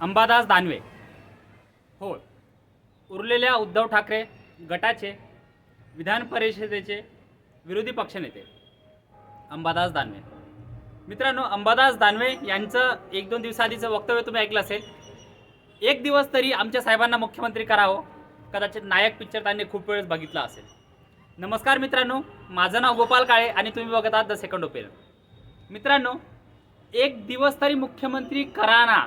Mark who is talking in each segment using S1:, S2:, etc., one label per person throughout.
S1: अंबादास दानवे. हो उरलेल्या उद्धव ठाकरे गटाचे विधान परिषदेचे विरोधी पक्षनेते. अंबादास दानवे. मित्रांनो अंबादास दानवे यांचं एक दोन दिवसाआधीचं वक्तव्य तुम्ही ऐकलं असेल. एक दिवस तरी आमच्या साहेबांना मुख्यमंत्री करावं. कदाचित नायक पिक्चर त्यांनी खूप वेळेस बघितला असेल. नमस्कार मित्रांनो माझं नाव गोपाल काळे आणि तुम्ही बघत आहात द सेकंड ओपिनियन. मित्रांनो एक दिवस तरी मुख्यमंत्री करा ना.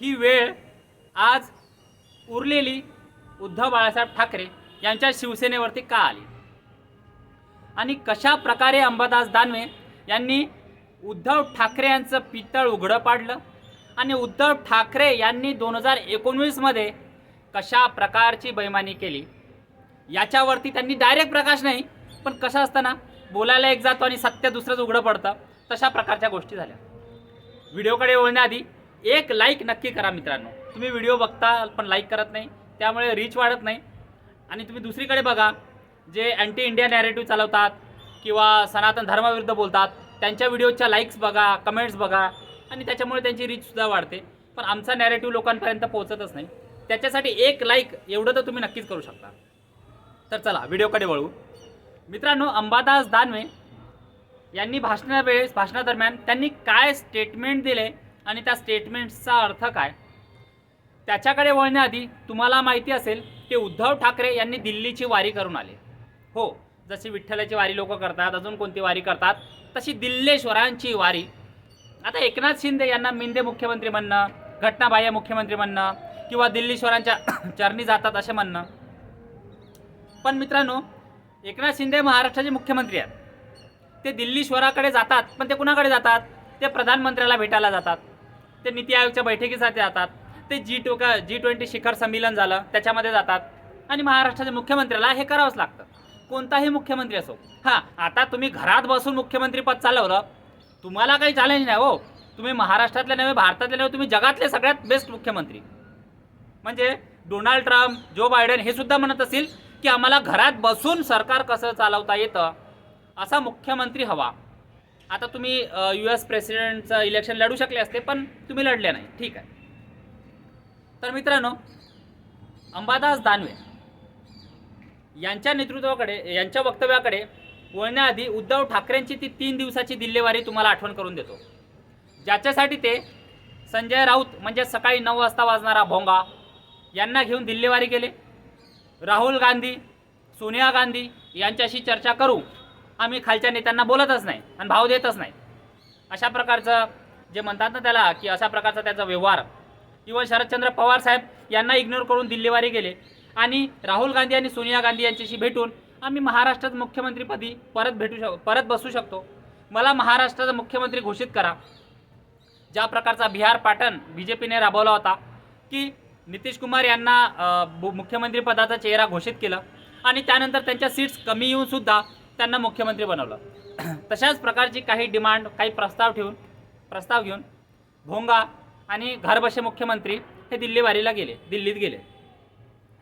S1: ही वेळ आज उरलेली उद्धव बाळासाहेब ठाकरे यांच्या शिवसेनेवरती का आली? आणि कशा प्रकारे अंबादास दानवे यांनी उद्धव ठाकरे यांचं पितळ उघडं पाडलं? आणि उद्धव ठाकरे यांनी दोन हजार एकोणवीसमध्ये कशा प्रकारची बैमानी केली? याच्यावरती त्यांनी डायरेक्ट प्रकाश नाही पण कसं असतं ना बोलायला एक जातो आणि सत्य दुसरंच उघडं पडतं तशा प्रकारच्या गोष्टी झाल्या. व्हिडिओकडे वळण्याआधी एक लाईक नक्की करा मित्रांनो. तुम्ही व्हिडिओ बघता पण लाईक करत नाही. त्यामुळे रीच वाढत नाही. आणि तुम्ही दुसरीकडे बघा जे अँटी इंडिया नॅरेटिव्ह चालवतात किंवा सनातन धर्माविरुद्ध बोलतात त्यांच्या व्हिडिओच्या लाईक्स बघा कमेंट्स बघा आणि त्याच्यामुळे त्यांची रीचसुद्धा वाढते. पण आमचा नॅरेटिव्ह लोकांपर्यंत पोहोचतच नाही. त्याच्यासाठी एक लाईक एवढं तर तुम्ही नक्कीच करू शकता. तर चला व्हिडिओकडे वळू. मित्रांनो अंबादास दानवे यांनी भाषणावेळेस भाषणादरम्यान त्यांनी काय स्टेटमेंट दिले आणि त्या स्टेटमेंट्सचा अर्थ काय? त्याच्याकडे वळण्याआधी तुम्हाला माहिती असेल की उद्धव ठाकरे यांनी दिल्लीची वारी करून आले. हो जशी विठ्ठलाची वारी लोक करतात अजून कोणती वारी करतात तशी दिल्लेश्वरांची वारी. आता एकनाथ शिंदे यांना मिंदे मुख्यमंत्री म्हणणं घटनाबाह्य मुख्यमंत्री म्हणणं किंवा दिल्लीश्वरांच्या चरणी जातात असे म्हणणं. पण मित्रांनो एकनाथ शिंदे महाराष्ट्राचे मुख्यमंत्री आहेत. ते दिल्लीश्वराकडे जातात पण ते कुणाकडे जातात? ते प्रधानमंत्र्याला भेटायला जातात. ते नीती आयोगच्या बैठकीसाठी जातात. ते जी टो का जी ट्वेंटी शिखर संमेलन झालं त्याच्यामध्ये जातात. आणि महाराष्ट्राच्या मुख्यमंत्र्याला हे करावंच लागतं. कोणताही मुख्यमंत्री असो. हां आता तुम्ही घरात बसून मुख्यमंत्री पद चालवलं तुम्हाला काही चॅलेंज नाही हो. तुम्ही महाराष्ट्रातले नव्हे भारतातले नव्हे तुम्ही जगातले सगळ्यात बेस्ट मुख्यमंत्री. म्हणजे डोनाल्ड ट्रम्प जो बायडेन हे सुद्धा म्हणत असतील की आम्हाला घरात बसून सरकार कसं चालवता येतं असा मुख्यमंत्री हवा. आता तुम्ही यू एस प्रेसिडेंटचं इलेक्शन लढू शकले असते पण तुम्ही लढले नाही. ठीक आहे. तर मित्रांनो अंबादास दानवे यांच्या नेतृत्वाकडे यांच्या वक्तव्याकडे वळण्याआधी उद्धव ठाकरेंची ती तीन दिवसाची दिल्लेवारी तुम्हाला आठवण करून देतो. ज्याच्यासाठी ते संजय राऊत म्हणजे सकाळी नऊ वाजता वाजणारा भोंगा यांना घेऊन दिल्लेवारी गेले राहुल गांधी सोनिया गांधी यांच्याशी चर्चा करू. आम्ही खालच्या नेत्यांना बोलतच नाही आणि भाव देतच नाही. अशा प्रकारचं जे म्हणतात ना त्याला की अशा प्रकारचा त्याचा व्यवहार. किंवा शरदचंद्र पवार साहेब यांना इग्नोर करून दिल्लीवारी गेले. आणि राहुल गांधी आणि सोनिया गांधी यांच्याशी भेटून आम्ही महाराष्ट्रात मुख्यमंत्रीपदी परत भेटू शक परत बसू शकतो. मला महाराष्ट्राचा मुख्यमंत्री घोषित करा. ज्या प्रकारचा बिहार पाटण बी जे पीने राबवला होता की नितीश कुमार यांना बु- मुख्यमंत्रीपदाचा चेहरा घोषित केलं. आणि त्यानंतर त्यांच्या सीट्स कमी येऊनसुद्धा त्यांना मुख्यमंत्री बनवलं. तशाच प्रकारची काही डिमांड काही प्रस्ताव ठेवून प्रस्ताव घेऊन भोंगा आणि घरबसे मुख्यमंत्री हे दिल्लीवारीला गेले दिल्लीत गेले.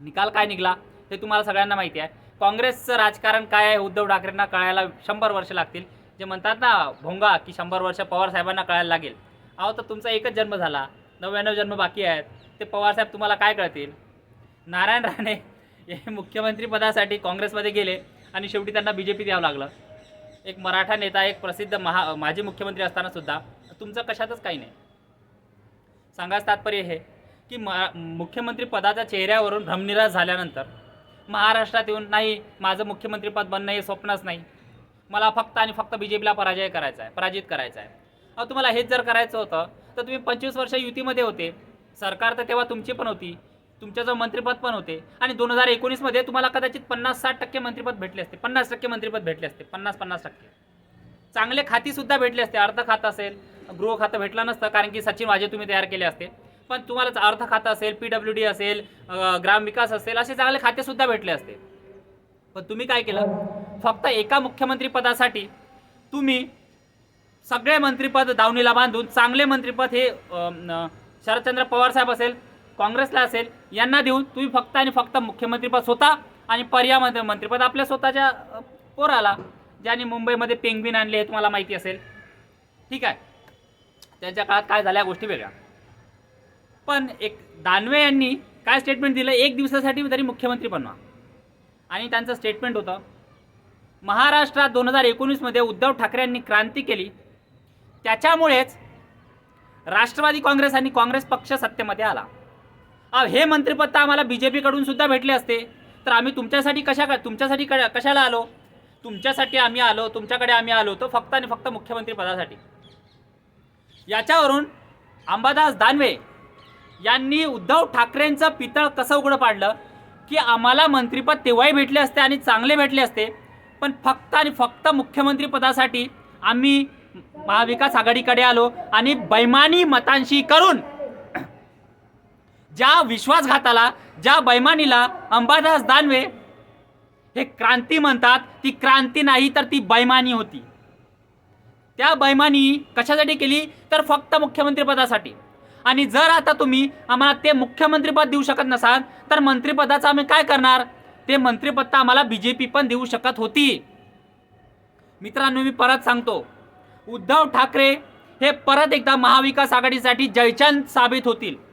S1: निकाल काय निघाला हे तुम्हाला सगळ्यांना माहिती आहे. काँग्रेसचं राजकारण काय आहे उद्धव ठाकरेंना कळायला शंभर वर्ष लागतील. जे म्हणतात ना भोंगा की शंभर वर्ष पवार साहेबांना कळायला लागेल. अहो तर तुमचा एकच जन्म झाला. नव्याण्णव जन्म बाकी आहेत. ते पवारसाहेब तुम्हाला काय कळतील? नारायण राणे हे मुख्यमंत्रीपदासाठी काँग्रेसमध्ये गेले. आणि शेवटी त्यांना बी जे पी द्यावं लागलं. एक मराठा नेता एक प्रसिद्ध महा माजी मुख्यमंत्री असताना सुद्धा तुमचं कशातच काही नाही. सांगायचं तात्पर्य हे की म मुख्यमंत्री पदाच्या चेहऱ्यावरून भ्रमनिराश झाल्यानंतर महाराष्ट्रात येऊन नाही माझं मुख्यमंत्रीपद बनणं हे स्वप्नच नाही. मला फक्त आणि फक्त बी जे पीला पराजय करायचा आहे पराजित करायचा आहे. अहो तुम्हाला हेच जर करायचं होतं तर तुम्ही पंचवीस वर्ष युतीमध्ये होते. सरकार तर तेव्हा तुमची पण होती. तुमच्या जो मंत्रिपद पण होते. आणि दोन हजार एकोणीसमध्ये तुम्हाला कदाचित पन्नास साठ टक्के मंत्रिपद भेटले असते. पन्नास टक्के मंत्रिपद भेटले असते. पन्नास पन्नास टक्के. चांगले खातीसुद्धा भेटले असते. अर्थ खातं असेल गृह खातं भेटलं नसतं कारण की सचिन वाजे तुम्ही तयार केले असते. पण तुम्हाला अर्थ खातं असेल पी डब्ल्यू डी असेल ग्रामविकास असेल असे चांगले खातेसुद्धा भेटले असते. पण तुम्ही काय केलं? फक्त एका मुख्यमंत्री पदासाठी तुम्ही सगळे मंत्रिपद दावणीला बांधून चांगले मंत्रिपद हे शरदचंद्र पवार साहेब असेल काँग्रेसला असेल यांना देऊन तुम्ही फक्त आणि फक्त मुख्यमंत्रीपद स्वतः आणि पर्याय मंत्रीपद मंत्रिपद आपल्या स्वतःच्या पोर पोराला ज्याने मुंबईमध्ये पेंग्विन आणले हे तुम्हाला माहिती असेल. ठीक आहे. त्यांच्या काळात काय झाल्या गोष्टी वेगळ्या. पण एक दानवे यांनी काय स्टेटमेंट दिलं? एक दिवसासाठी तरी मुख्यमंत्री बनवा. आणि त्यांचं स्टेटमेंट होतं महाराष्ट्रात दोन हजार एकोणीसमध्ये उद्धव ठाकरे यांनी क्रांती केली. त्याच्यामुळेच राष्ट्रवादी काँग्रेस आणि काँग्रेस पक्ष सत्तेमध्ये आला. हे मंत्रिपद तर आम्हाला बी जे पीकडून सुद्धा भेटले असते. तर आम्ही तुमच्यासाठी कशा तुमच्यासाठी क कशाला आलो? तुमच्यासाठी आम्ही आलो तुमच्याकडे आम्ही आलो तो फक्त आणि फक्त मुख्यमंत्री पदासाठी. याच्यावरून अंबादास दानवे यांनी उद्धव ठाकरेंचं पितळ कसं उघडं पाडलं? की आम्हाला मंत्रिपद तेव्हाही भेटले असते आणि चांगले भेटले असते पण फक्त आणि फक्त मुख्यमंत्री पदासाठी आम्ही महाविकास आघाडीकडे आलो आणि बैमानी मतांशी करून ज्या विश्वासघाताला ज्या बैमानीला अंबादास दानवे हे क्रांती म्हणतात ती क्रांती नाही तर ती बैमानी होती. त्या बैमानी कशासाठी केली? तर फक्त मुख्यमंत्रीपदासाठी. आणि जर आता तुम्ही आम्हाला ते मुख्यमंत्रीपद देऊ शकत नसाल तर मंत्रिपदाचं आम्ही काय करणार? ते मंत्रिपद तर आम्हाला बी जे पी पण देऊ शकत होती. मित्रांनो मी परत सांगतो. उद्धव ठाकरे हे परत एकदा महाविकास आघाडीसाठी जयचंद साबित होतील.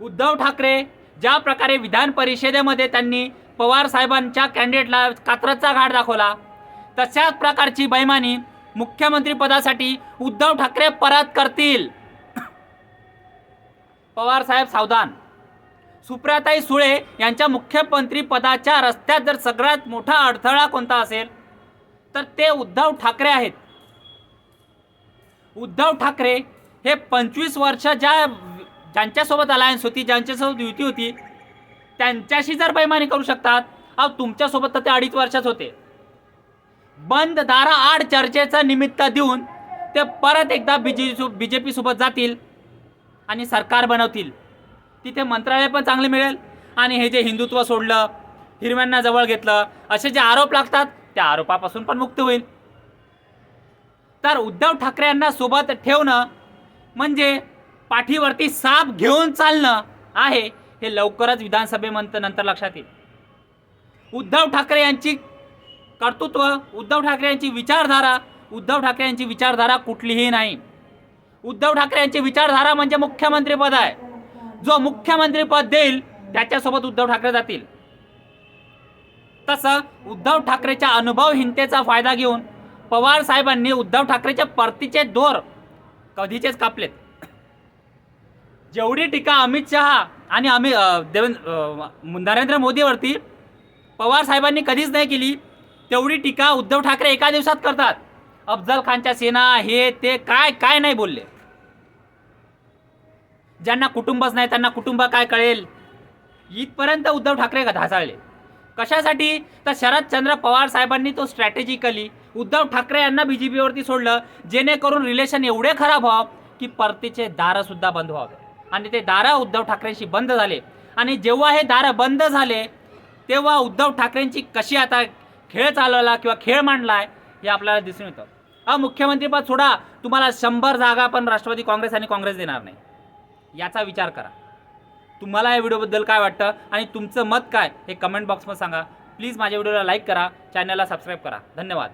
S1: उद्धव ठाकरे ज्या प्रकारे विधान परिषदेमध्ये त्यांनी पवार साहेबांच्या कॅन्डिडेटला कात्रचा घाट दाखवला तशाच प्रकारची बैमानी मुख्यमंत्रीपदासाठी उद्धव ठाकरे परत करतील. पवार साहेब सावधान. सुप्रियाताई सुळे यांच्या मुख्यमंत्रीपदाच्या रस्त्यात जर सगळ्यात मोठा अडथळा कोणता असेल तर ते उद्धव ठाकरे आहेत. उद्धव ठाकरे हे पंचवीस वर्ष ज्या ज्यांच्यासोबत अलायन्स होती ज्यांच्यासोबत युती होती त्यांच्याशी जर बैमानी करू शकतात अहो तुमच्यासोबत तर ते अडीच वर्षाच होते. बंद दारा आड चर्चेचं निमित्त देऊन ते परत एकदा बी जे बी जे पीसोबत जातील आणि सरकार बनवतील. तिथे मंत्रालय पण चांगले मिळेल आणि हे जे हिंदुत्व सोडलं हिरव्यांना जवळ घेतलं असे जे आरोप लागतात त्या आरोपापासून पण मुक्त होईल. तर उद्धव ठाकरे यांना सोबत ठेवणं म्हणजे पाठीवरती साप घेऊन चालणं आहे हे लवकरच विधानसभेमंत नंतर लक्षात येईल. उद्धव ठाकरे यांची कर्तृत्व उद्धव ठाकरे यांची विचारधारा उद्धव ठाकरे यांची विचारधारा कुठलीही नाही. उद्धव ठाकरे यांची विचारधारा म्हणजे मुख्यमंत्रीपद आहे. जो मुख्यमंत्रीपद देईल त्याच्यासोबत उद्धव ठाकरे जातील. तसं उद्धव ठाकरेच्या अनुभवहीनतेचा फायदा घेऊन पवार साहेबांनी उद्धव ठाकरेच्या परतीचे दोर कधीचेच कापलेत. जेवढी टीका अमित शहा आणि अमित देवेंद्र नरेंद्र मोदीवरती पवार साहेबांनी कधीच नाही केली तेवढी टीका उद्धव ठाकरे एका दिवसात करतात. अफजल खानच्या सेना हे ते काय काय नाही बोलले. ज्यांना कुटुंबच नाही त्यांना कुटुंब काय कळेल? इथपर्यंत उद्धव ठाकरे ढासळले कशासाठी? तर शरदचंद्र पवार साहेबांनी तो स्ट्रॅटेजिकली उद्धव ठाकरे यांना बी जे पीवरती सोडलं जेणेकरून रिलेशन एवढे खराब व्हावं की परतीचे दारंसुद्धा बंद व्हावे. आणि ते दारं उद्धव ठाकरेंशी बंद झाले. आणि जेव्हा हे दारं बंद झाले तेव्हा उद्धव ठाकरेंची कशी आता खेळ चालवला किंवा खेळ मांडलाय हे आपल्याला दिसून येतं. हा मुख्यमंत्रीपद सोडा. तुम्हाला शंभर जागा पण राष्ट्रवादी काँग्रेस आणि काँग्रेस देणार नाही. याचा विचार करा. तुम्हाला या व्हिडिओबद्दल काय वाटतं आणि तुमचं मत काय हे कमेंट बॉक्समध्ये सांगा. प्लीज माझ्या व्हिडिओला लाईक करा. चॅनलला सबस्क्राईब करा. धन्यवाद.